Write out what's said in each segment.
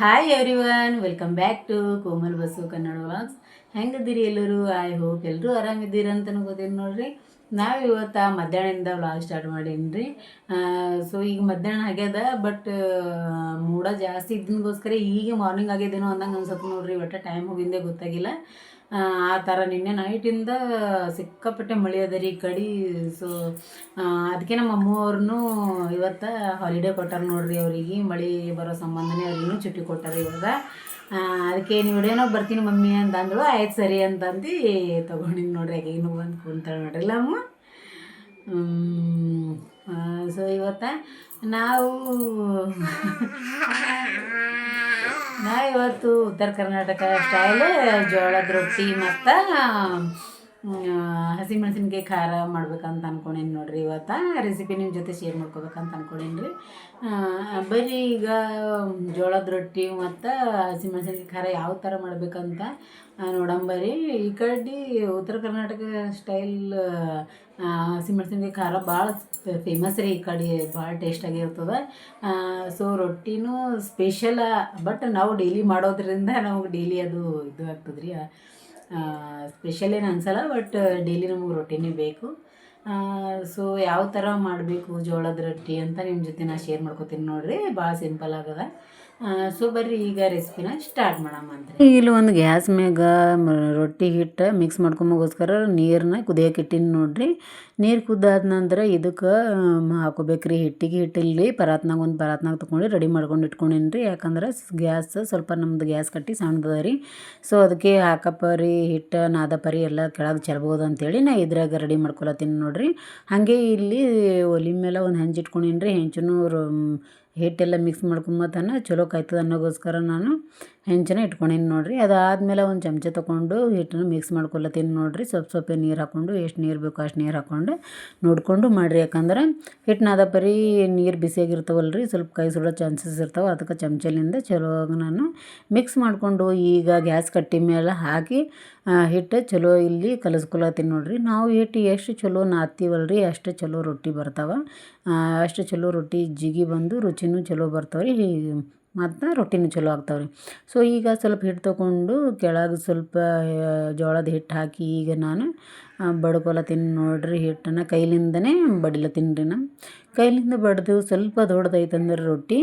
Hi everyone welcome back to Komal bus Kannada vlogs ಹೆಂಗಿದ್ದೀರಿ ಎಲ್ಲರೂ? I hope ಎಲ್ಲರೂ ಆರಾಮಿದ್ದೀರಿ ಅಂತ ಅನ್ಕೋತೀನಿ ನೋಡ್ರಿ? ನಾವು ಇವತ್ತು ಮಧ್ಯಾಹ್ನದಿಂದ ವ್ಲಾಗ್ ಸ್ಟಾರ್ಟ್ ಮಾಡೀನಿ ರೀ ಸೊ ಈಗ ಮಧ್ಯಾಹ್ನ ಆಗ್ಯದ ಬಟ್ ಮೂಡ ಜಾಸ್ತಿ ಇದ್ದಿನಗೋಸ್ಕರ ಈಗ ಮಾರ್ನಿಂಗ್ ಆಗ್ಯದೇನೋ ಅಂದಂಗೆ ಅನ್ಸತ್ತೆ ನೋಡ್ರಿ, ಒಟ್ಟು ಟೈಮ್ ಹೋಗಿಂದೇ ಗೊತ್ತಾಗಿಲ್ಲ. ಆ ಥರ ನಿನ್ನೆ ನೈಟಿಂದ ಸಿಕ್ಕಾಪಟ್ಟೆ ಮಳೆ ಅದ ರೀ ಕಡೆ. ಸೊ ಅದಕ್ಕೆ ನಮ್ಮ ಅಮ್ಮವ್ರನ್ನೂ ಇವತ್ತು ಹಾಲಿಡೇ ಕೊಟ್ಟಾರ ನೋಡ್ರಿ ಅವ್ರಿಗೆ. ಮಳೆ ಬರೋ ಸಂಬಂಧನೇ ಅವ್ರಿಗೂ ಚುಟ್ಟಿ ಕೊಟ್ಟಾರ ಇವಾಗ. ಅದಕ್ಕೆ ನೀವು ಏನೋ ಬರ್ತೀನಿ ಮಮ್ಮಿ ಅಂತ ಅಂದಳು ಆಯ್ತು ಸರಿ ಅಂತಂದು, ತೊಗೊಂಡಿನಿ ನೋಡ್ರಿ ಆಕೆ ಇನ್ನೂ ಬಂದು ಕುಂತಾಳೆ ನೋಡ್ರಿ ಅಮ್ಮ. ಸೊ ಇವತ್ತು ನಾವು ನಾ ಇವತ್ತು ಉತ್ತರ ಕರ್ನಾಟಕ ಸ್ಟೈಲ್ ಜೋಳದ ರೊಟ್ಟಿ ಮತ್ತು ಹಸಿಮೆಣಸಿನ್ಕಾಯಿ ಖಾರ ಮಾಡ್ಬೇಕಂತ ಅನ್ಕೊಂಡೇನಿ ನೋಡಿರಿ ಇವತ್ತು. ರೆಸಿಪಿ ನಿಮ್ಮ ಜೊತೆ ಶೇರ್ ಮಾಡ್ಕೋಬೇಕಂತ ಅನ್ಕೊಂಡೇನಿ ರೀ ಬರೀ ಈಗ ಜೋಳದ ರೊಟ್ಟಿ ಮತ್ತು ಹಸಿಮೆಣಸಿನ್ಕಾಯಿ ಖಾರ ಯಾವ ಥರ ಮಾಡ್ಬೇಕಂತ ನೋಡಂಬರಿ ಈ ಕಡೆ ಉತ್ತರ ಕರ್ನಾಟಕ ಸ್ಟೈಲ್ ಹಸಿಮೆಣಸಿನ್ಕಾಯಿ ಖಾರ ಭಾಳ ಫೇಮಸ್ ರೀ ಈ ಕಡೆ ಭಾಳ ಟೇಸ್ಟಾಗಿರ್ತದೆ ಸೊ ರೊಟ್ಟಿನೂ ಸ್ಪೆಷಲ ಬಟ್ ನಾವು ಡೈಲಿ ಮಾಡೋದ್ರಿಂದ ನಮಗೆ ಡೈಲಿ ಅದು ಇದು ಆಗ್ತದೆ ಸ್ಪೆಷಲ್ ಏನು ಅನ್ಸಲ್ಲ ಬಟ್ ಡೈಲಿ ನಮಗೆ ರೊಟ್ಟಿನೇ ಬೇಕು. ಸೊ ಯಾವ ಥರ ಮಾಡಬೇಕು ಜೋಳದ ರೊಟ್ಟಿ ಅಂತ ನಿಮ್ಮ ಜೊತೆ ನಾ ಶೇರ್ ಮಾಡ್ಕೊತೀನಿ ನೋಡಿರಿ ಭಾಳ ಸಿಂಪಲ್ ಆಗದ. ಸೊ ಈಗ ರೆಸಿಪಿನ ಸ್ಟಾರ್ಟ್ ಇಲ್ಲಿ ಒಂದು ಗ್ಯಾಸ್ ಮ್ಯಾಗ ರೊಟ್ಟಿ ಹಿಟ್ಟು ಮಿಕ್ಸ್ ಮಾಡ್ಕೊಂಬೋಗೋಸ್ಕರ ನೀರನ್ನ ಕುದಿಯಕ್ಕೆ ಇಟ್ಟೀನಿ ನೋಡ್ರಿ. ನೀರು ಕುದ್ದಾದ ನಂತರ ಇದಕ್ಕೆ ಹಾಕೋಬೇಕ್ರಿ. ಹಿಟ್ಟಿಗೆ ಹಿಟ್ಟಿಲ್ಲಿ ಪರಾತ್ನಾಗ ಒಂದು ಪರಾತ್ನಾಗ ತೊಗೊಂಡು ರೆಡಿ ಮಾಡ್ಕೊಂಡು ಇಟ್ಕೊಂಡಿನಿ ರೀ ಯಾಕಂದ್ರೆ ಗ್ಯಾಸ್ ಸ್ವಲ್ಪ ನಮ್ದು ಗ್ಯಾಸ್ ಕಟ್ಟಿ ಸಣ್ಣದ ರೀ. ಸೊ ಅದಕ್ಕೆ ಹಾಕಪರಿ ಹಿಟ್ಟು, ನಾದಪರಿ ಎಲ್ಲ ಕೆಳಗೆ ಚೆಲ್ಬೋದು ಅಂತೇಳಿ ನಾ ಇದ್ರಾಗ ರೆಡಿ ಮಾಡ್ಕೊಳತ್ತೀನಿ ನೋಡ್ರಿ. ಹಾಗೆ ಇಲ್ಲಿ ಒಲಿ ಮೇಲೆ ಒಂದು ಹೆಂಚು ಇಟ್ಕೊಂಡಿನ್ರಿ. ರೀ ಹೆಂಚನು ಹಿಟ್ಟೆಲ್ಲ ಮಿಕ್ಸ್ ಮಾಡ್ಕೊಂಬತನ ಚಲೋ ಕಾಯ್ತದ ಅನ್ನೋಗೋಸ್ಕರ ನಾನು ಹೆಂಚನ ಇಟ್ಕೊಂಡೀನಿ ನೋಡಿರಿ. ಅದಾದಮೇಲೆ ಒಂದು ಚಮಚ ತೊಗೊಂಡು ಹಿಟ್ಟನ್ನು ಮಿಕ್ಸ್ ಮಾಡ್ಕೊಳ್ಳತ್ತೀನಿ ನೋಡಿರಿ. ಸ್ವಲ್ಪ ಸ್ವಲ್ಪ ನೀರು ಹಾಕ್ಕೊಂಡು ಎಷ್ಟು ನೀರು ಬೇಕೋ ಅಷ್ಟು ನೀರು ಹಾಕ್ಕೊಂಡು ನೋಡಿಕೊಂಡು ಮಾಡಿರಿ. ಯಾಕಂದ್ರೆ ಹಿಟ್ಟನ್ನ ನಾದ ಪರಿ ನೀರು ಬಿಸಿಯಾಗಿರ್ತಾವಲ್ಲ ರೀ ಸ್ವಲ್ಪ ಕೈ ಸುಡೋ ಚಾನ್ಸಸ್ ಇರ್ತಾವೆ. ಅದಕ್ಕೆ ಚಮಚಲಿಂದ ಚಲೋ ನಾನು ಮಿಕ್ಸ್ ಮಾಡಿಕೊಂಡು ಈಗ ಗ್ಯಾಸ್ ಕಟ್ಟಿ ಮೇಲೆ ಹಾಕಿ ಹಿಟ್ಟು ಚಲೋ ಇಲ್ಲಿ ಕಲಿಸ್ಕೊಳತ್ತೀನಿ ನೋಡಿರಿ. ನಾವು ಹಿಟ್ಟು ಎಷ್ಟು ಚಲೋ ನಾತೀವಲ್ಲ ರೀ ಅಷ್ಟು ಚಲೋ ರೊಟ್ಟಿ ಬರ್ತಾವೆ. ಅಷ್ಟು ಚಲೋ ರೊಟ್ಟಿ ಜಿಗಿ ಬಂದು ರುಚಿನೂ ಚಲೋ ಬರ್ತಾವೆ ರೀ ಮತ್ತು ರೊಟ್ಟಿನೂ ಚಲೋ ಆಗ್ತಾವೆ ರೀ ಸೊ ಈಗ ಸ್ವಲ್ಪ ಹಿಟ್ಟು ತೊಗೊಂಡು ಕೆಳಗೆ ಸ್ವಲ್ಪ ಜೋಳದ ಹಿಟ್ಟು ಹಾಕಿ ಈಗ ನಾನು ಬಡ್ಕೊಳತ್ತೀನಿ ನೋಡ್ರಿ ಹಿಟ್ಟನ್ನು ಕೈಲಿಂದನೇ ಬಡಿಲತ್ತೀನಿ ರೀ ನಾನು ಕೈಲಿಂದ ಬಡ್ದು ಸ್ವಲ್ಪ ದೊಡ್ಡದೈತಂದ್ರೆ ರೊಟ್ಟಿ,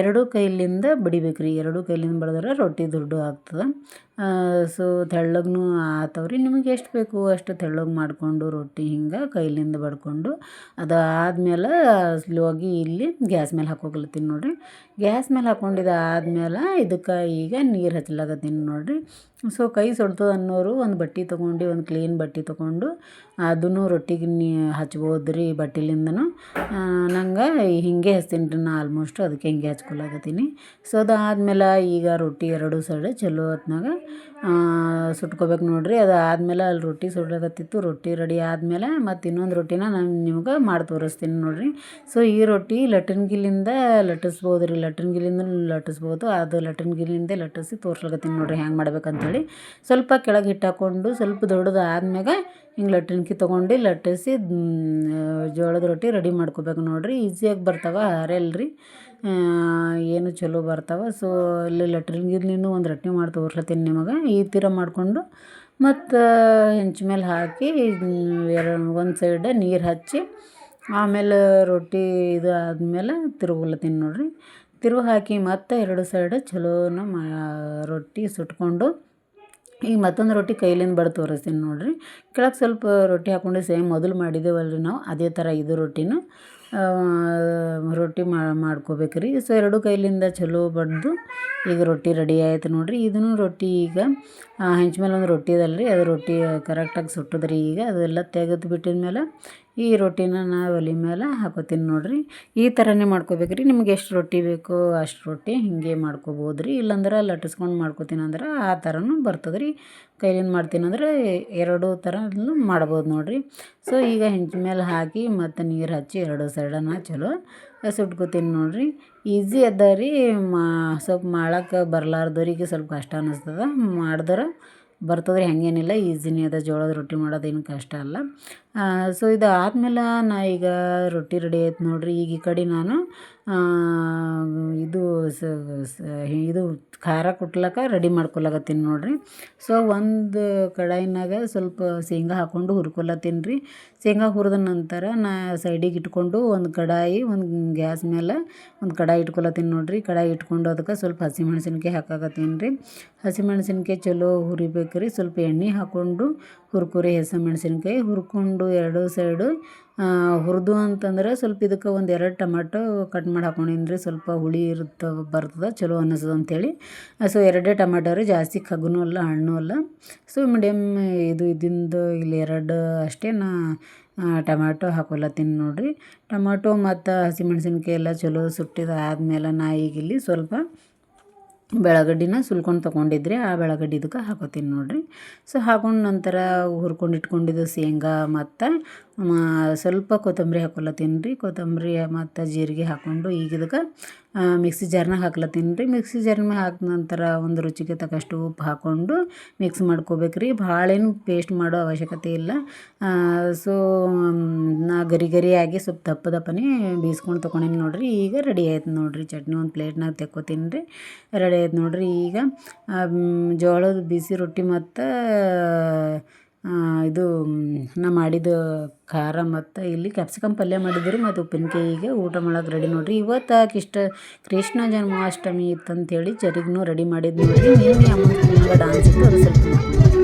ಎರಡೂ ಕೈಲಿಂದ ಬಡಿಬೇಕು ರೀ. ಎರಡೂ ಕೈಲಿಂದ ಬಡಿದ್ರೆ ರೊಟ್ಟಿ ದೊಡ್ಡ ಆಗ್ತದೆ. ಸೊ ತೆಳ್ಳಗೂ ಆತವ್ರಿ. ನಿಮಗೆ ಎಷ್ಟು ಬೇಕು ಅಷ್ಟು ತೆಳ್ಳಗೆ ಮಾಡಿಕೊಂಡು ರೊಟ್ಟಿ ಹಿಂಗೆ ಕೈಲಿಂದ ಬಡ್ಕೊಂಡು ಅದು ಆದ್ಮೇಲೆ ಸ್ಲೋಗಿ ಇಲ್ಲಿ ಗ್ಯಾಸ್ ಮೇಲೆ ಹಾಕೋಗ್ಲತ್ತೀನಿ ನೋಡಿರಿ. ಗ್ಯಾಸ್ ಮೇಲೆ ಹಾಕ್ಕೊಂಡಿದ್ದು ಆದ್ಮೇಲೆ ಇದಕ್ಕೆ ಈಗ ನೀರು ಹಚ್ಲಾಕತ್ತೀನಿ ನೋಡ್ರಿ. ಸೊ ಕೈ ಸುಡ್ತದೆ ಅನ್ನೋರು ಒಂದು ಬಟ್ಟೆ ತೊಗೊಂಡು, ಒಂದು ಕ್ಲೀನ್ ಬಟ್ಟೆ ತೊಗೊಂಡು ಅದನ್ನು ರೊಟ್ಟಿಗೆ ನೀ ಹಚ್ಬೋದು ರೀ ಬಟ್ಟೆಲಿಂದನೂ ನಂಗೆ ಹಿಂಗೆ ಹಚ್ತೀನಿ ರೀ ನಾ ಆಲ್ಮೋಸ್ಟ್ ಅದಕ್ಕೆ ಹಿಂಗೆ ಹಚ್ಕೊಳಕತ್ತೀನಿ. ಸೊ ಅದಾದ್ಮೇಲೆ ಈಗ ರೊಟ್ಟಿ ಎರಡು ಸೈಡ್ ಚಲೋ ಹೊತ್ನಾಗ ಸುಟ್ಕೋಬೇಕು ನೋಡಿರಿ. ಅದು ಆದ್ಮೇಲೆ ಅಲ್ಲಿ ರೊಟ್ಟಿ ಸುಡ್ಲಕತ್ತಿತ್ತು ರೊಟ್ಟಿ ರೆಡಿ ಆದಮೇಲೆ ಮತ್ತು ಇನ್ನೊಂದು ರೊಟ್ಟಿನ ನಾನು ನಿಮ್ಗೆ ಮಾಡಿ ತೋರಿಸ್ತೀನಿ ನೋಡಿರಿ. ಸೊ ಈ ರೊಟ್ಟಿ ಲಟ್ಟನ್ ಗಿಲ್ಲಿಂದ ಲಟ್ಟಿಸ್ಬೋದು ರೀ. ಲಟ್ಟನ್ ಗಿಲಿಂದ ಲಟ್ಟಿಸ್ಬೋದು. ಅದು ಲಟ್ಟನ್ ಗಿಲ್ಲಿಂದ ಲಟ್ಟಿಸಿ ತೋರ್ಸ್ಲಕತ್ತೀನಿ ನೋಡ್ರಿ ಹ್ಯಾಂಗೆ ಮಾಡ್ಬೇಕಂತೇಳಿ. ಸ್ವಲ್ಪ ಕೆಳಗೆ ಹಿಟ್ಟು ಹಾಕ್ಕೊಂಡು ಸ್ವಲ್ಪ ದೊಡ್ಡದು ಆದ್ಮ್ಯಾಗ ಹಿಂಗೆ ಲಟ್ಟಿನ್ಕಿ ತೊಗೊಂಡು ಲಟ್ಟಿಸಿ ಜೋಳದ ರೊಟ್ಟಿ ರೆಡಿ ಮಾಡ್ಕೋಬೇಕು ನೋಡಿರಿ. ಈಸಿಯಾಗಿ ಬರ್ತಾವೆ ಹರಲ್ರಿ ಏನು ಚಲೋ ಬರ್ತಾವೆ. ಸೊ ಇಲ್ಲಿ ಲಟ್ರಿನ್ಗಿರ್ಲಿನೂ ಒಂದು ರಟ್ನೆ ಮಾಡಿ ತೋರ್ಸ್ಲತ್ತೀನಿ ನಿಮಗೆ. ಈ ಥರ ಮಾಡಿಕೊಂಡು ಮತ್ತು ಹೆಂಚು ಮೇಲೆ ಹಾಕಿ ಎರಡು ಒಂದು ಸೈಡ್ ನೀರು ಹಚ್ಚಿ, ಆಮೇಲೆ ರೊಟ್ಟಿ ಇದು ಆದಮೇಲೆ ತಿರುಗ್ಲತ್ತೀನಿ ನೋಡಿರಿ. ತಿರುವು ಹಾಕಿ ಮತ್ತೆ ಎರಡು ಸೈಡ್ ಚಲೋನ ಮಾ, ರೊಟ್ಟಿ ಸುಟ್ಕೊಂಡು, ಈಗ ಮತ್ತೊಂದು ರೊಟ್ಟಿ ಕೈಲಿಂದ ಬಡ್ದು ತೋರಿಸ್ತೀನಿ ನೋಡಿರಿ. ಕೆಳಗೆ ಸ್ವಲ್ಪ ರೊಟ್ಟಿ ಹಾಕ್ಕೊಂಡು ಸೇಮ್ ಮೊದಲು ಮಾಡಿದ್ದೇವಲ್ಲ ರೀ ನಾವು, ಅದೇ ಥರ ಇದು ರೊಟ್ಟಿನೂ. ರೊಟ್ಟಿ ಮಾಡ್ಕೋಬೇಕು ರೀ ಸೊ, ಎರಡು ಕೈಲಿಂದ ಚಲೋ ಬಡ್ದು ಈಗ ರೊಟ್ಟಿ ರೆಡಿ ಆಯ್ತು ನೋಡಿರಿ. ಇದನ್ನು ರೊಟ್ಟಿ ಈಗ ಹೆಂಚು ಮೇಲೆ ಒಂದು ರೊಟ್ಟಿ ಅದಲ್ಲ ರೀ ಅದು ರೊಟ್ಟಿ ಕರೆಕ್ಟಾಗಿ ಸುಟ್ಟದ್ರಿ ಈಗ. ಅದೆಲ್ಲ ತೆಗೆದು ಬಿಟ್ಟಿದ ಮೇಲೆ ಈ ರೊಟ್ಟಿನ ನಾ ಒಲೆ ಮೇಲೆ ಹಾಕೋತೀನಿ ನೋಡಿರಿ. ಈ ಥರನೇ ಮಾಡ್ಕೋಬೇಕು ರೀ ನಿಮ್ಗೆ ಎಷ್ಟು ರೊಟ್ಟಿ ಬೇಕೋ ಅಷ್ಟು ರೊಟ್ಟಿ ಹೀಗೆ ಮಾಡ್ಕೋಬೋದು ರೀ ಇಲ್ಲಾಂದ್ರೆ ಲಟ್ಟಿಸ್ಕೊಂಡು ಮಾಡ್ಕೋತೀನಿ ಅಂದ್ರೆ ಆ ಥರನೂ ಬರ್ತದೆ ರೀ ಕೈಲಿಂದ ಮಾಡ್ತೀನಿ ಅಂದ್ರೆ ಎರಡು ಥರ ಮಾಡ್ಬೋದು ನೋಡಿರಿ. ಸೊ ಈಗ ಹೆಂಚ ಮೇಲೆ ಹಾಕಿ ಮತ್ತು ನೀರು ಹಚ್ಚಿ ಎರಡು ಸೈಡನ್ನು ಚಲೋ ಸುಟ್ಕೋತೀನಿ ನೋಡಿರಿ. ಈಸಿ ಅದ ರೀ. ಮಾ, ಸ್ವಲ್ಪ ಮಾಡೋಕ್ಕೆ ಬರಲಾರ್ದವ್ರಿಗೆ ಸ್ವಲ್ಪ ಕಷ್ಟ ಅನ್ನಿಸ್ತದೆ ಮಾಡಿದ್ರೆ ಬರ್ತದೆ ರೀ ಹಾಗೇನಿಲ್ಲ. ಈಸಿನೇ ಅದ. ಜೋಳದ ರೊಟ್ಟಿ ಮಾಡೋದೇನು ಕಷ್ಟ ಅಲ್ಲ. ಸೊ ಇದು ಆದಮೇಲೆ ನಾ ಈಗ ರೊಟ್ಟಿ ರೆಡಿ ಆಯ್ತು ನೋಡ್ರಿ. ಈಗ ಈ ಕಡೆ ನಾನು ಇದು ಸ ಇದು ಖಾರ ಕುಟ್ಲಕ್ಕ ರೆಡಿ ಮಾಡ್ಕೊಳಕತ್ತೀನಿ ನೋಡ್ರಿ. ಸೊ ಒಂದು ಕಡಾಯಿನಾಗ ಸ್ವಲ್ಪ ಶೇಂಗಾ ಹಾಕ್ಕೊಂಡು ಹುರ್ಕೊಳ್ಳತ್ತೀನಿ ರೀ. ಶೇಂಗಾ ಹುರಿದ ನಂತರ ನಾ ಸೈಡಿಗೆ ಇಟ್ಕೊಂಡು ಒಂದು ಕಡಾಯಿ, ಒಂದು ಗ್ಯಾಸ್ ಮೇಲೆ ಒಂದು ಕಡಾಯಿ ಇಟ್ಕೊಳತ್ತೀನಿ ನೋಡ್ರಿ. ಕಡಾಯಿ ಇಟ್ಕೊಂಡು ಅದಕ್ಕೆ ಸ್ವಲ್ಪ ಹಸಿಮೆಣ್ಸಿನ್ಕಾಯಿ ಹಾಕಾಕತ್ತೀನಿ ರೀ. ಹಸಿಮೆಣ್ಸಿನ್ಕಾಯಿ ಚಲೋ ಹುರಿಬೇಕು ರೀ ಸ್ವಲ್ಪ ಎಣ್ಣೆ ಹಾಕ್ಕೊಂಡು ಹುರ್ಕುರಿ. ಹೆಸರು ಮೆಣಸಿನ್ಕಾಯಿ ಹುರ್ಕೊಂಡು ಎರಡು ಸೈಡು. ಹುರಿದು ಅಂತಂದ್ರೆ ಸ್ವಲ್ಪ ಇದಕ್ಕೆ ಒಂದು ಎರಡು ಟಮಾಟೊ ಕಟ್ ಮಾಡಿ ಹಾಕೊಂಡೀನಿ ಸ್ವಲ್ಪ ಹುಳಿ ಇರುತ್ತೆ, ಬರ್ತದೆ, ಚಲೋ ಅನ್ನಿಸ್ತದೆ ಅಂಥೇಳಿ ಸೊ, ಎರಡೇ ಟಮಾಟೊ ರೀ, ಜಾಸ್ತಿ ಖಗ್ನೂ ಅಲ್ಲ, ಹಣ್ಣು ಅಲ್ಲ. ಸೊ ಮೀಡಿಯಮ್ ಇದು ಇದಿಂದು ಇಲ್ಲಿ ಎರಡು ಅಷ್ಟೇ ನಾ ಟಮಾಟೊ ಹಾಕೊಲತ್ತೀನಿ ನೋಡಿರಿ. ಟಮಾಟೊ ಮತ್ತು ಹಸಿಮೆಣ್ಸಿನ್ಕಾಯಿ ಎಲ್ಲ ಚಲೋ ಸುಟ್ಟಿದ ಆದಮೇಲೆ ನಾ ಈಗ ಇಲ್ಲಿ ಸ್ವಲ್ಪ ಬೆಳಗಡ್ಡಿನ ಸುಲ್ಕೊಂಡು ತೊಗೊಂಡಿದ್ರೆ ಆ ಬೆಳಗಡ್ಡಿ ಇದಕ್ಕೆ ಹಾಕೋತೀನಿ ನೋಡಿರಿ. ಸೊ ಹಾಕೊಂಡು ನಂತರ ಹುರ್ಕೊಂಡು ಇಟ್ಕೊಂಡಿದ್ದು ಶೇಂಗಾ ಮತ್ತು ಸ್ವಲ್ಪ ಕೊತ್ತಂಬರಿ ಹಾಕೊಳತ್ತೀನಿ ರೀ. ಕೊತ್ತಂಬರಿ ಮತ್ತು ಜೀರಿಗೆ ಹಾಕ್ಕೊಂಡು ಈಗ ಇದಕ್ಕೆ ಮಿಕ್ಸಿ ಜಾರ್ನಾಗ ಹಾಕ್ಲತ್ತೀನಿ ರೀ. ಮಿಕ್ಸಿ ಜಾರ್ನಾಗ ಹಾಕಿದ ನಂತರ ಒಂದು ರುಚಿಗೆ ತಕ್ಕಷ್ಟು ಉಪ್ಪು ಹಾಕ್ಕೊಂಡು ಮಿಕ್ಸ್ ಮಾಡ್ಕೋಬೇಕು ರೀ ಭಾಳೇನು ಪೇಸ್ಟ್ ಮಾಡೋ ಅವಶ್ಯಕತೆ ಇಲ್ಲ. ಸೊ ನಾ ಗರಿ ಗರಿಯಾಗಿ ಸ್ವಲ್ಪ ದಪ್ಪ ದಪ್ಪನೇ ಬೀಸ್ಕೊಂಡು ತೊಗೊಂಡೀನಿ ನೋಡಿರಿ. ಈಗ ರೆಡಿ ಆಯ್ತು ನೋಡಿರಿ. ಚಟ್ನಿ ಒಂದು ಪ್ಲೇಟ್ನಾಗ ತೆಕ್ಕೋತೀನಿ ರೀ. ರೆಡಿ ಆಯ್ತು ನೋಡಿರಿ. ಈಗ ಜೋಳದ ಬಿಸಿ ರೊಟ್ಟಿ ಮತ್ತು ಇದು ನಾ ಮಾಡಿದ ಖಾರ ಮತ್ತು ಇಲ್ಲಿ ಕ್ಯಾಪ್ಸಿಕಮ್ ಪಲ್ಯ ಮಾಡಿದ್ರು ಮತ್ತು ಉಪ್ಪಿನಕಾಯಿಗೆ ಊಟ ಮಾಡೋಕೆ ರೆಡಿ ನೋಡ್ರಿ. ಇವತ್ತು ಇಷ್ಟ ಕೃಷ್ಣ ಜನ್ಮಾಷ್ಟಮಿ ಇತ್ತಂತೇಳಿ ಜರಿಗೂ ರೆಡಿ ಮಾಡಿದ್ದು ನೋಡಿರಿ. ಡಾನ್ಸ್ ಇತ್ತು ಅದು ಸ್ವಲ್ಪ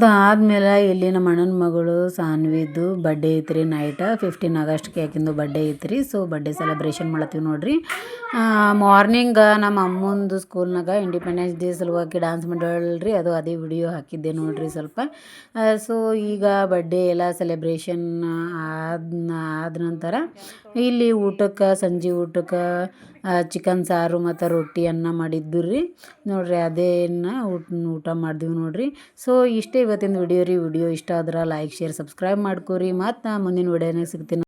ಸೊ ಆದಮೇಲೆ ಇಲ್ಲಿ ನಮ್ಮ ಅಣ್ಣನ ಮಗಳು ಸಾನ್ವಿದು ಬಡ್ಡೆ ಐತ್ರಿ ನೈಟ ಫಿಫ್ಟೀನ್ ಆಗಸ್ಟ್ಗೆ ಯಾಕಿಂದು ಬಡ್ಡೆ ಐತ್ರಿ. ಸೊ ಬಡ್ಡೆ ಸೆಲೆಬ್ರೇಷನ್ ಮಾಡ್ತೀವಿ ನೋಡ್ರಿ. ಮಾರ್ನಿಂಗ್ ನಮ್ಮ ಅಮ್ಮಂದು ಸ್ಕೂಲ್ನಾಗ ಇಂಡಿಪೆಂಡೆನ್ಸ್ ಡೇ ಸಲುವಾಗಿ ಡ್ಯಾನ್ಸ್ ಮಾಡಿ ಅದು ಅದೇ ವಿಡಿಯೋ ಹಾಕಿದ್ದೆ ನೋಡ್ರಿ ಸ್ವಲ್ಪ. ಸೊ ಈಗ ಬಡ್ಡೆ ಎಲ್ಲ ಸೆಲೆಬ್ರೇಷನ್ ಆದ ಆದ ನಂತರ ಇಲ್ಲಿ ಊಟಕ್ಕೆ, ಸಂಜೆ ಊಟಕ್ಕೆ ಚಿಕನ್ ಸಾರು ಮತ್ತು ರೊಟ್ಟಿ ಅನ್ನ ಮಾಡಿದ್ದು ರೀ ನೋಡ್ರಿ ಅದೇನ ಊಟ ಊಟ ಮಾಡಿದ್ವಿ ನೋಡ್ರಿ. ಸೊ ಇಷ್ಟೇ ಇವತ್ತಿನ ವಿಡಿಯೋ ರೀ. ವಿಡಿಯೋ ಇಷ್ಟ ಆದ್ರೆ ಲೈಕ್ ಶೇರ್ ಸಬ್ಸ್ಕ್ರೈಬ್ ಮಾಡ್ಕೊರಿ. ಮತ್ತು ಮುಂದಿನ ವಿಡಿಯೋನಾಗ ಸಿಗ್ತೀನಿ.